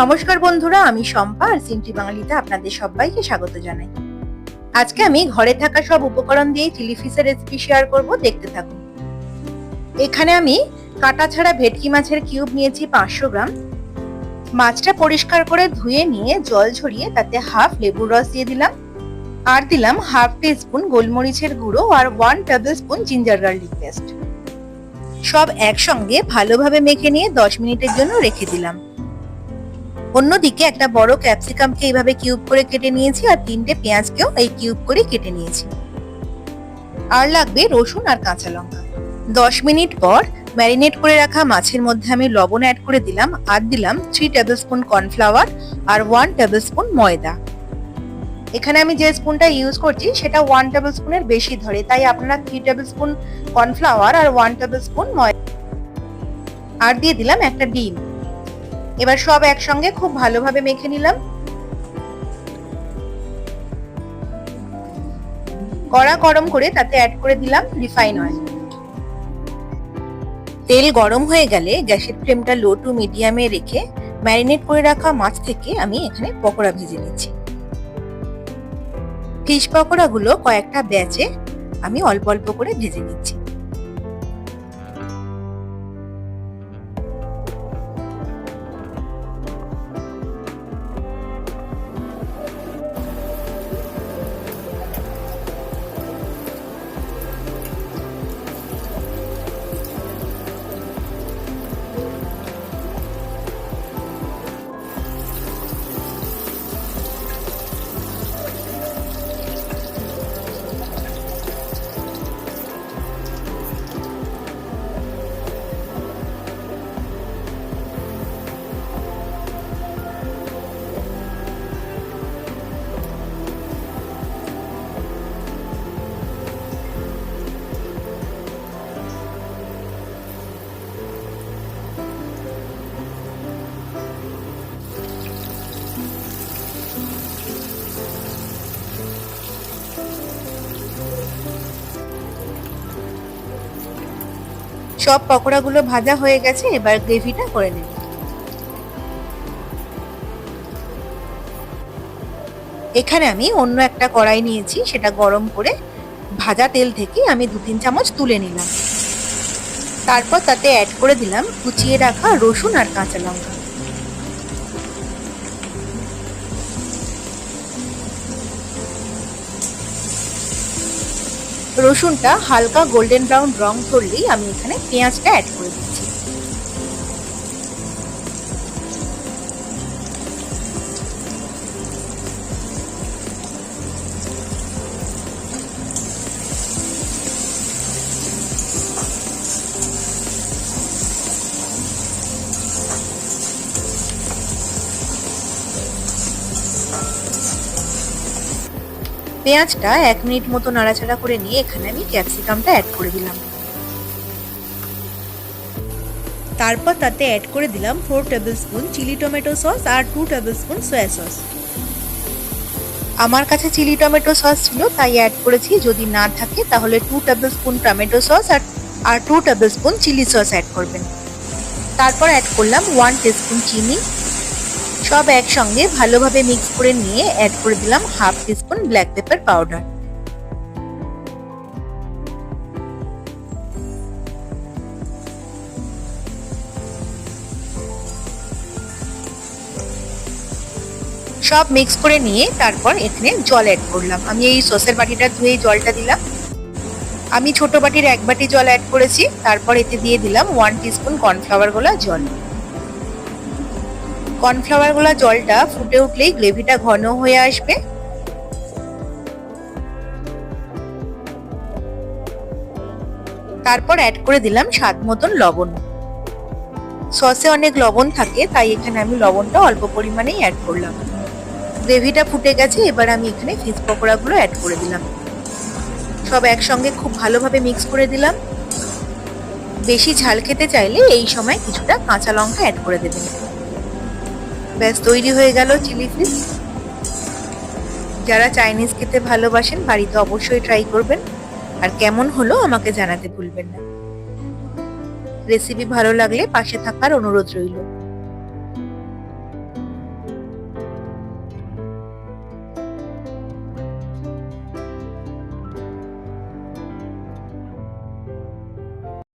নমস্কার বন্ধুরা, আমি শম্পা আর সিমটি বাঙালিতে আপনাদের সবাইকে স্বাগত জানাই। আজকে আমি ঘরে থাকা সব উপকরণ দিয়ে চিলি ফিশের রেসিপি শেয়ার করব, দেখতে থাকুন। এখানে আমি কাটা ছাড়া ভেটকি মাছের কিউব নিয়েছি পাঁচশো গ্রাম। মাছটা পরিষ্কার করে ধুয়ে নিয়ে জল ঝরিয়ে তাতে হাফ লেবুর রস দিয়ে দিলাম। আর দিলাম হাফ টি স্পুন গোলমরিচের গুঁড়ো আর one tablespoon ginger garlic paste সব একসঙ্গে ভালোভাবে মেখে নিয়ে দশ মিনিটের জন্য রেখে দিলাম। অন্যদিকে একটা বড় ক্যাপসিকামকে এইভাবে কিউব করে কেটে নিয়েছি আর তিনটে পেঁয়াজকেও এই কিউব করে কেটে নিয়েছি। আর লাগবে রসুন আর কাঁচা লঙ্কা। দশ মিনিট পর ম্যারিনেট করে রাখা মাছের মধ্যে আমি লবণ অ্যাড করে দিলাম আর দিলাম থ্রি টেবিল স্পুন কর্নফ্লাওয়ার আর ওয়ান টেবিল স্পুন ময়দা। এখানে আমি যে স্পুনটা ইউজ করছি সেটা ওয়ান টেবিল স্পুনের বেশি ধরে, তাই আপনারা থ্রি টেবিল স্পুন কর্নফ্লাওয়ার আর ওয়ান টেবিল স্পুন ময়দা আর দিয়ে দিলাম একটা ডিম। এবার সব একসঙ্গে খুব ভালোভাবে মেখে নিলাম। কড়া গরম করে তাতে অ্যাড করে দিলাম রিফাইন অয়েল তেল গরম হয়ে গেলে গ্যাসের ফ্লেমটা লো টু মিডিয়ামে রেখে ম্যারিনেট করে রাখা মাছ থেকে আমি এখানে পকোড়া ভেজে নিচ্ছি। ফিশ পকোড়াগুলো কয়েকটা ব্যাচে আমি অল্প অল্প করে ভেজে নিচ্ছি। সব পকোড়াগুলো ভাজা হয়ে গেছে, এবার গ্রেভিটা করে নেব। এখানে আমি অন্য একটা কড়াই নিয়েছি, সেটা গরম করে ভাজা তেল থেকে আমি দু তিন চামচ তুলে নিলাম। তারপর তাতে অ্যাড করে দিলাম কুচিয়ে রাখা রসুন আর কাঁচা লঙ্কা। রসুনটা হালকা গোল্ডেন ব্রাউন রং করলেই আমি এখানে পেঁয়াজটা অ্যাড করে দিচ্ছি। পেঁয়াজটা এক মিনিট মতো নাড়াচাড়া করে নিয়ে এখানে আমি ক্যাপসিকামটা অ্যাড করে দিলাম। তারপর তাতে অ্যাড করে দিলাম four tablespoon chilli tomato sauce আর two tablespoon soya sauce আমার কাছে চিলি টমেটো সস ছিল, তাই অ্যাড করেছি। যদি না থাকে, তাহলে two tablespoon tomato sauce আর আর two tablespoon chilli sauce add করবেন। তারপর অ্যাড করলাম ওয়ান টিস্পুন চিনি। সব একসঙ্গে ভালোভাবে মিক্স করে নিয়ে অ্যাড করে দিলাম half teaspoon black pepper powder সব মিক্স করে নিয়ে তারপর এখানে জল অ্যাড করলাম। আমি এই সসের বাটিটা ধুয়ে জলটা দিলাম। আমি ছোট বাটির এক বাটি জল অ্যাড করেছি। তারপর এতে দিয়ে দিলাম ওয়ান টিস্পুন কর্নফ্লাওয়ার গোলা জল। কর্নফ্লাওয়ার গোলা জলটা ফুটে উঠলেই গ্রেভিটা ঘন হয়ে আসবে। তারপর অ্যাড করে দিলাম স্বাদ মতন লবণ। সসে অনেক লবণ থাকে, তাই এখানে আমি লবণটা অল্প পরিমাণেই অ্যাড করলাম। গ্রেভিটা ফুটে গেছে, এবার আমি এখানে ফিস পকোড়াগুলো অ্যাড করে দিলাম। সব একসঙ্গে খুব ভালোভাবে মিক্স করে দিলাম। বেশি ঝাল খেতে চাইলে এই সময় কিছুটা কাঁচা লঙ্কা অ্যাড করে দেবেন। ব্যাস, তৈরি হয়ে গেল চিলি ফিশ যারা চাইনিজ খেতে ভালোবাসেন, বাড়িতে অবশ্যই ট্রাই করবেন। আর কেমন হলো আমাকে জানাতে ভুলবেন না। রেসিপি ভালো লাগলে পাশে থাকার অনুরোধ রইল।